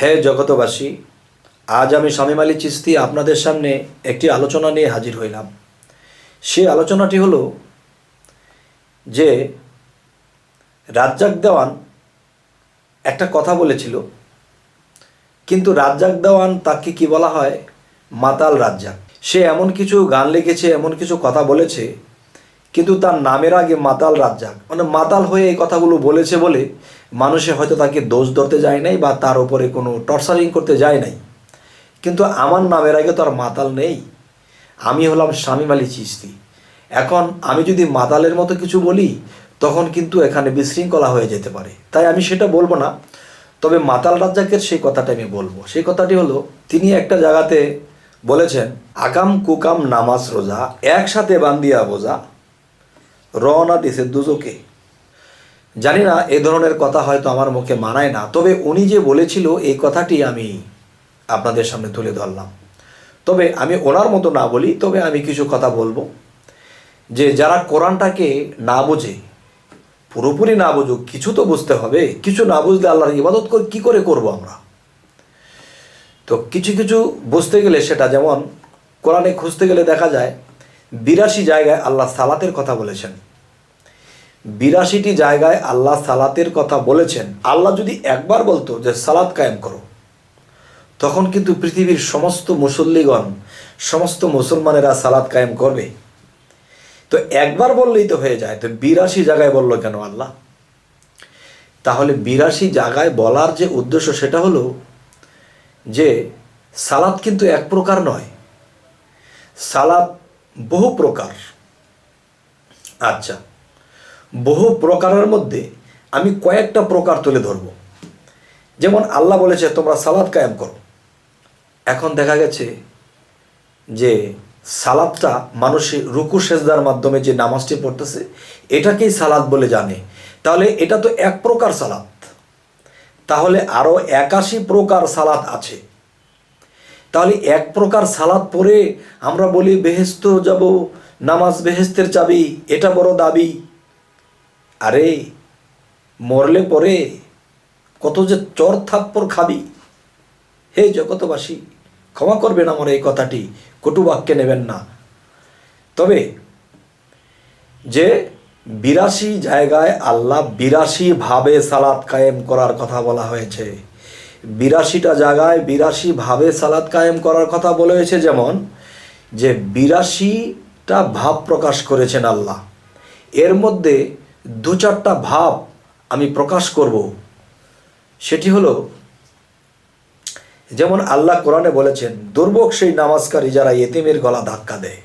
হে জগতবাসী, আজ আমি স্বামী আলী চিস্তি আপনাদের সামনে একটি আলোচনা নিয়ে হাজির হইলাম। সেই আলোচনাটি হলো যে রাজ্জাক দেওয়ান একটা কথা বলেছিল, কিন্তু রাজ্জাক দেওয়ান তাকে কি বলা হয়? মাতাল রাজ্জাক। সে এমন কিছু গান লিখেছে, এমন কিছু কথা বলেছে কিন্তু তার নামের আগে মাতাল রাজ্জাক। মানে মাতাল হয়ে এই কথাগুলো বলেছে বলে মানুষে হয়তো তাকে দোষ ধরতে যায় নাই বা তার উপরে কোনো টর্চারিং করতে যায় নাই। কিন্তু আমার নামের আগে তো আর মাতাল নেই। আমি হলাম শামীম আলী চিস্তি। এখন আমি যদি মাতালের মতো কিছু বলি, তখন কিন্তু এখানে বিশৃঙ্খলা হয়ে যেতে পারে। তাই আমি সেটা বলব না। তবে মাতাল রাজ্জাকের সেই কথাটা আমি বলব। সেই কথাটি হলো, তিনি একটা জায়গাতে বলেছেন, আকাম কুকাম নামাজ রোজা, একসাথে বান্দিয়া বোঝা রওনা দিছে দুজকে। জানি না, এ ধরনের কথা হয়তো আমার মুখে মানায় না, তবে উনি যে বলেছিল, এই কথাটি আমি আপনাদের সামনে তুলে ধরলাম। তবে আমি ওনার মতো না বলি, তবে আমি কিছু কথা বলব। যে যারা কোরআনটাকে না বোঝে, পুরোপুরি না বুঝুক, কিছু তো বুঝতে হবে, কিছু না বুঝলে আল্লাহর ইবাদত করে, কী করে করব আমরা? তো কিছু কিছু বুঝতে গেলে সেটা যেমন কোরআনে খুঁজতে গেলে দেখা যায় বিরাশি জায়গায় আল্লাহ সালাতের কথা বলেছেন। বিরাশিটি জায়গায় আল্লাহ সালাতের কথা বলেছেন। আল্লাহ যদি একবার বলতো যে সালাত কায়েম করো, তখন কিন্তু পৃথিবীর সমস্ত মুসল্লিগণ, সমস্ত মুসলমানেরা সালাত কায়েম করবে। তো একবার বললেই তো হয়ে যায়, তো বিরাশি জায়গায় বলল কেন আল্লাহ? তাহলে বিরাশি জায়গায় বলার যে উদ্দেশ্য সেটা হলো যে সালাত কিন্তু এক প্রকার নয়। সালাদ বহু প্রকার। আচ্ছা বহু প্রকারের মধ্যে আমি কয়েকটা প্রকার তুলে ধরব। যেমন আল্লাহ বলেছে, তোমরা সালাদ কায়েম করো। এখন দেখা গেছে যে সালাদটা মানুষের রুকু, সেজদার মাধ্যমে যে নামাজটি পড়তেছে, এটাকেই সালাদ বলে জানে। তাহলে এটা তো এক প্রকার সালাদ তাহলে আরও একাশি প্রকার সালাদ আছে। তাহলে এক প্রকার সালাদ পরে আমরা বলি বেহেস্ত যাব, নামাজ বেহেস্তের চাবি, এটা বড় দাবি। আরে, মরলে পরে কত যে চর থাপ্পর খাবি। হে জগতবাসী ক্ষমা করবেন আমার এই কথাটি, কটু বাক্যে নেবেন না। তবে যে বিরাশি জায়গায় আল্লাহ বিরাশি ভাবে সালাদ কায়েম করার কথা বলা হয়েছে। বিরাশিটা জায়গায় বিরাশি ভাবে সালাদ কায়েম করার কথা বলা হয়েছে যেমন যে বিরাশিটা ভাব প্রকাশ করেছেন আল্লাহ। এর মধ্যে দু চারটা ভাব আমি প্রকাশ করব। সেটি হলো, যেমন আল্লাহ কোরআনে বলেছেন, দুর্ভোগ সেই নামাজকারী যারা এতিমের গলা ধাক্কা দেয়।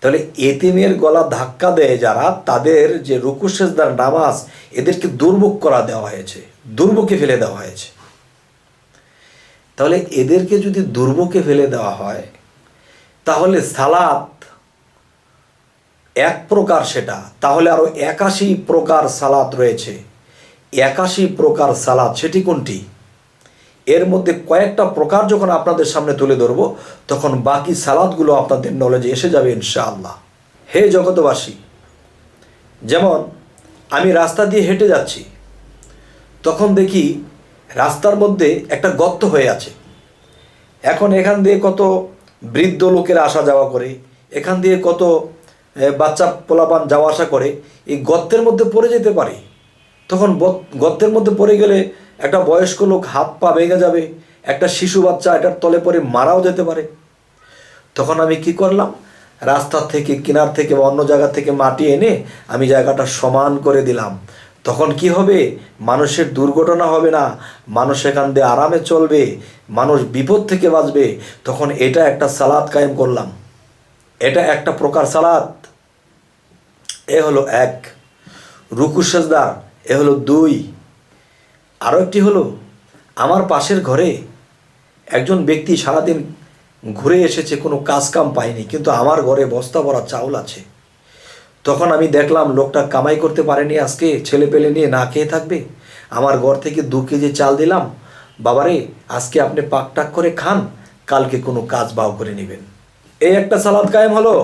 তাহলে এতিমের গলা ধাক্কা দেয় যারা, তাদের যে রুকু, সেজদার নামাজ, এদেরকে দুর্ভোগ করা দেওয়া হয়েছে, দুর্ভোগে ফেলে দেওয়া হয়েছে। তাহলে এদেরকে যদি দুর্ভোগে ফেলে দেওয়া হয়, তাহলে সালাত এক প্রকার সেটা, তাহলে আরও একাশি প্রকার সালাত রয়েছে। একাশি প্রকার সালাত, সেটি কোনটি? এর মধ্যে কয়েকটা প্রকার যখন আপনাদের সামনে তুলে ধরবো, তখন বাকি সালাদগুলো আপনাদের নলেজে এসে যাবে ইনশাআল্লাহ। হে জগতবাসী যেমন আমি রাস্তা দিয়ে হেঁটে যাচ্ছি, তখন দেখি রাস্তার মধ্যে একটা গর্ত হয়ে আছে। এখন এখান দিয়ে কত বৃদ্ধ লোকেরা আসা যাওয়া করে, এখান দিয়ে কত বাচ্চা পোলাপান যাওয়া আসা করে, এই গর্তের মধ্যে পড়ে যেতে পারে। তখন গর্তের মধ্যে পড়ে গেলে একটা বয়স্ক লোক হাত পা ভেঙে যাবে, একটা শিশু বাচ্চা এটার তলে পড়ে মারাও যেতে পারে। তখন আমি কি করলাম? রাস্তার থেকে, কিনার থেকে বা অন্য জায়গা থেকে মাটি এনে আমি জায়গাটা সমান করে দিলাম। তখন কি হবে? মানুষের দুর্ঘটনা হবে না। মানুষ এখান দিয়ে আরামে চলবে। মানুষ বিপদ থেকে বাঁচবে। তখন এটা একটা সালাদ কায়েম করলাম। এটা একটা প্রকার সালাদ। এ হলো এক। রুকু এ হলো দুই। আরও একটি হলো, আমার পাশের ঘরে একজন ব্যক্তি সারাদিন ঘুরে এসেছে, কোনো কাজ কাম পায়নি, কিন্তু আমার ঘরে বস্তা ভরা চাউল আছে। তখন আমি দেখলাম লোকটা কামাই করতে পারেনি আজকে, ছেলে পেলে নিয়ে না খেয়ে থাকবে। আমার ঘর থেকে দু কেজি চাল দিলাম। বাবারে, আজকে আপনি পাক টাক করে খান, কালকে কোনো কাজ বাও করে নেবেন। এই একটা সালাদ কায়েম হলো।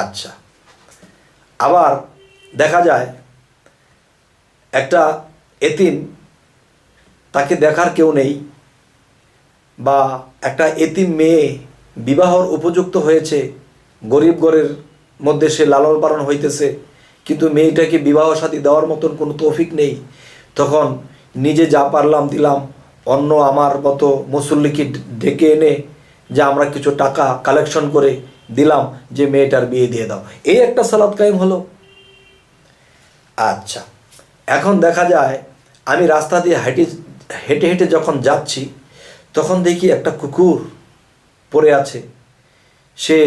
আচ্ছা। আবার দেখা যায়, একটা এতিম, তাকে দেখার কেউ নেই, বা একটা এতিম মেয়ে বিবাহর উপযুক্ত হয়েছে, গরিব ঘরের মধ্যে সে লালন পালন হইতেছে, কিন্তু মেয়েটাকে বিবাহ সাথী দেওয়ার মতন কোনো তৌফিক নেই। তখন নিজে যা পারলাম দিলাম, অন্য আমার মতো মুসল্লিকে ডেকে এনে যে আমরা কিছু টাকা কালেকশন করে দিলাম, যে মেয়েটার বিয়ে দিয়ে দাও। এই একটা সালাদ কায়েম হলো। আচ্ছা এখন দেখা যায় আমি রাস্তা দিয়ে হেঁটে হেঁটে হেঁটে যখন যাচ্ছি, তখন দেখি একটা কুকুর পড়ে আছে। সে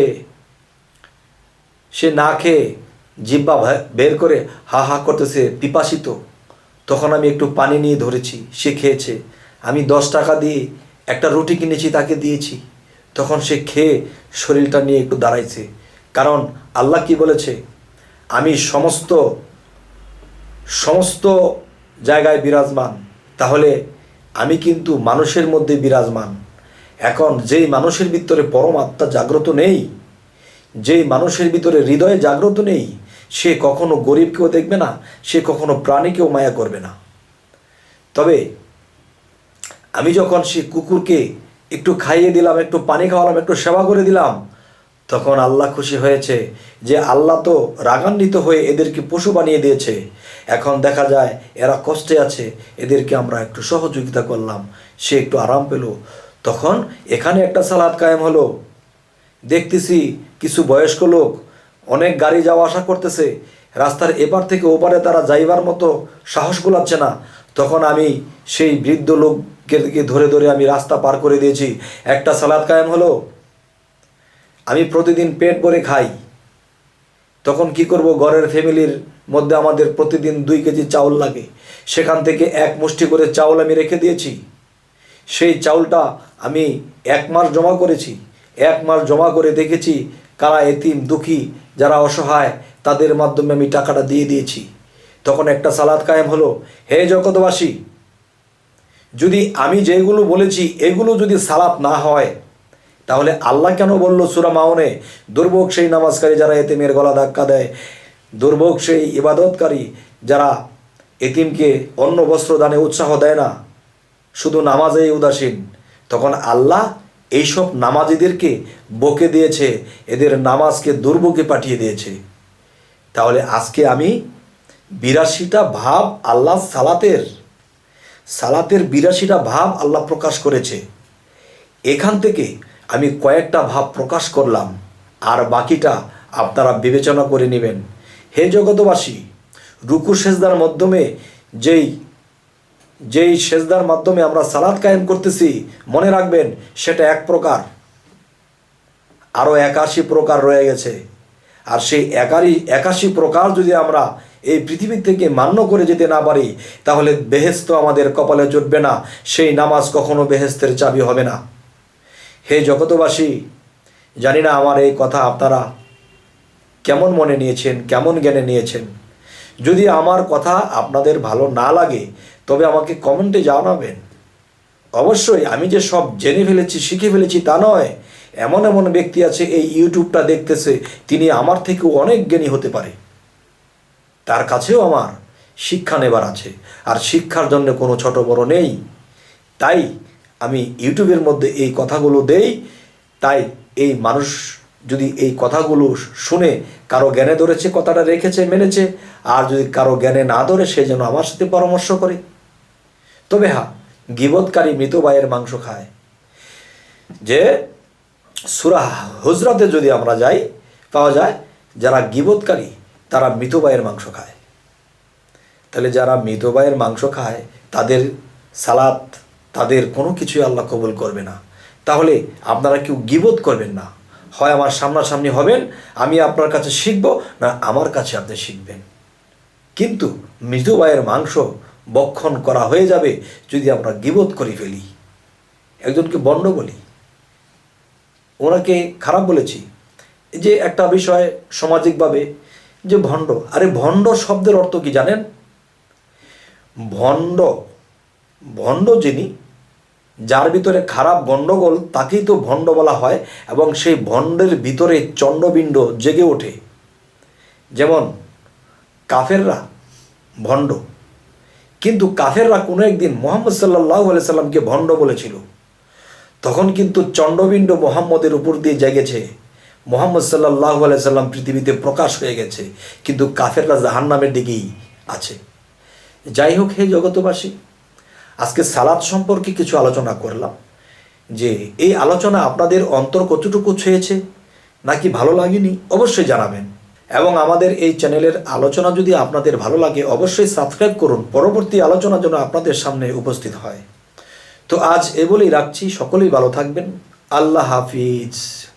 সে না খেয়ে জিব্বা বের করে হা হা করতেছে পিপাসিত। তখন আমি একটু পানি নিয়ে ধরেছি, সে খেয়েছে। আমি দশ টাকা দিয়ে একটা রুটি কিনেছি, তাকে দিয়েছি। তখন সে খেয়ে শরীরটা নিয়ে একটু দাঁড়াইছে। কারণ আল্লাহ কি বলেছে? আমি সমস্ত সমস্ত জায়গায় বিরাজমান। তাহলে আমি কিন্তু মানুষের মধ্যে বিরাজমান। এখন যেই মানুষের ভিতরে পরমাত্মা জাগ্রত নেই যেই মানুষের ভিতরে হৃদয়ে জাগ্রত নেই, সে কখনো গরিবকেও দেখবে না, সে কখনো প্রাণীকেও মায়া করবে না। তবে আমি যখন সে কুকুরকে একটু খাইয়ে দিলাম, একটু পানি খাওয়ালাম, একটু সেবা করে দিলাম, তখন আল্লাহ খুশি হয়েছে যে আল্লাহ তো রাগান্বিত হয়ে এদেরকে পশু বানিয়ে দিয়েছে। এখন দেখা যায় এরা কষ্টে আছে, এদেরকে আমরা একটু সহযোগিতা করলাম, সে একটু আরাম পেল। তখন এখানে একটা সালাদ কায়েম হলো। দেখতেছি কিছু বয়স্ক লোক অনেক গাড়ি যাওয়া আসা করতেছে। রাস্তার এপার থেকে ওপারে তারা যাইবার মতো সাহস গুলাচ্ছে না। তখন আমি সেই বৃদ্ধ লোককে ধরে ধরে আমি রাস্তা পার করে দিয়েছি। একটা সালাদ কায়েম হলো। আমি প্রতিদিন পেট ভরে খাই। তখন কি করব? ঘরের ফ্যামিলির মধ্যে আমাদের প্রতিদিন দুই কেজি চাউল লাগে। সেখান থেকে এক মুষ্টি করে চাউল আমি রেখে দিয়েছি। সেই চাউলটা আমি এক মাস জমা করেছি। এক মাস জমা করে দেখেছি কারা এতিম, দুঃখী, যারা অসহায়, তাদের মাধ্যমে আমি টাকাটা দিয়ে দিয়েছি। তখন একটা সালাদ কায়েম হলো, হে জগতবাসী যদি আমি যেগুলো বলেছি, এগুলো যদি সালাত না হয়, তাহলে আল্লাহ কেন বলল সুরা মাওনে, দুর্ভোগ সেই নামাজকারী যারা এতিমের গলা ধাক্কা দেয়, দুর্ভোগ সেই ইবাদতকারী যারা এতিমকে অন্য বস্ত্র দানে উৎসাহ দেয় না, শুধু নামাজেই উদাসীন? তখন আল্লাহ এইসব নামাজিদেরকে বকে দিয়েছে, এদের নামাজকে দুর্ভোগে পাঠিয়ে দিয়েছে। তাহলে আজকে আমি বিরাশিটা ভাব আল্লাহ সালাতের সালাতের বিরাশিটা ভাব আল্লাহ প্রকাশ করেছে। এখান থেকে আমি কয়েকটা ভাব প্রকাশ করলাম, আর বাকিটা আপনারা বিবেচনা করে নেবেন। হে জগতবাসী রুকু সেজদার মাধ্যমে যেই যেই সেজদার মাধ্যমে আমরা সালাদ কায়েম করতেছি, মনে রাখবেন, সেটা এক প্রকার। আরও একাশি প্রকার রয়ে গেছে। আর সেই একারি, একাশি প্রকার যদি আমরা এই পৃথিবী থেকে মান্য করে যেতে না পারি, তাহলে বেহেস্ত আমাদের কপালে জুটবে না, সেই নামাজ কখনো বেহেস্তের চাবি হবে না। হে জগতবাসী জানি না আমার এই কথা আপনারা কেমন মনে নিয়েছেন, কেমন জ্ঞানে নিয়েছেন। যদি আমার কথা আপনাদের ভালো না লাগে তবে আমাকে কমেন্টে জানাবেন। অবশ্যই, আমি যে সব জেনে ফেলেছি, শিখে ফেলেছি তা নয়। এমন এমন ব্যক্তি আছে এই ইউটিউবটা দেখতেছে, তিনি আমার থেকেও অনেক জ্ঞানী হতে পারে। তার কাছেও আমার শিক্ষা নেবার আছে, আর শিক্ষার জন্য কোনো ছোট বড় নেই। তাই আমি ইউটিউবের মধ্যে এই কথাগুলো দেই। তাই এই মানুষ যদি এই কথাগুলো শুনে কারও জ্ঞানে ধরেছে, কথাটা রেখেছে, মেনেছে, আর যদি কারও জ্ঞানে না ধরে, সে যেন আমার সাথে পরামর্শ করে। তবে হা, গিবৎকারী মৃত ভাইয়ের মাংস খায়। যে সুরা হুজরাতে যদি আমরা যাই, পাওয়া যায়, যারা গিবৎকারী, তারা মৃত ভাইয়ের মাংস খায়। তাহলে যারা মৃত ভাইয়ের মাংস খায়, তাদের সালাত, তাদের কোনো কিছুই আল্লাহ কবুল করবে না। তাহলে আপনারা কেউ গিবত করবেন না। হয় আমার সামনাসামনি হবেন, আমি আপনার কাছে শিখব, না আমার কাছে আপনি শিখবেন। কিন্তু মৃত ভাইয়ের মাংস বক্ষণ করা হয়ে যাবে যদি আমরা গিবোধ করে ফেলি। একজনকে বন্ড বলি। ওনাকে খারাপ বলেছি। যে একটা বিষয় সামাজিকভাবে যে ভণ্ড। আরে ভণ্ড শব্দের অর্থ কি জানেন? ভণ্ড। ভণ্ড যিনি, যার ভিতরে খারাপ গণ্ডগোল, তাকেই তো ভণ্ড বলা হয় এবং সেই ভণ্ডের ভিতরে চণ্ডবিণ্ড জেগে ওঠে। যেমন, কাফেররা ভণ্ড। কিন্তু কাফেররা কোনো একদিন মোহাম্মদ সাল্লাহ আলি সাল্লামকে ভণ্ড বলেছিল। তখন কিন্তু চণ্ডবিণ্ড মোহাম্মদের উপর দিয়ে জেগেছে। মোহাম্মদ সাল্লাহ আলি সাল্লাম পৃথিবীতে প্রকাশ হয়ে গেছে, কিন্তু কাফেররা জাহান নামের দিকেই আছে। যাই হোক, হে জগতবাসী আজকে সালাদ সম্পর্কে কিছু আলোচনা করলাম। যে এই আলোচনা আপনাদের অন্তর কতটুকু ছুঁয়েছে, নাকি ভালো লাগেনি, অবশ্যই জানাবেন। এবং আমাদের এই চ্যানেলের আলোচনা যদি আপনাদের ভালো লাগে, অবশ্যই সাবস্ক্রাইব করুন। পরবর্তী আলোচনা যেন আপনাদের সামনে উপস্থিত হয়। তো আজ এ বলেই রাখছি। সকলেই ভালো থাকবেন। আল্লাহ হাফিজ।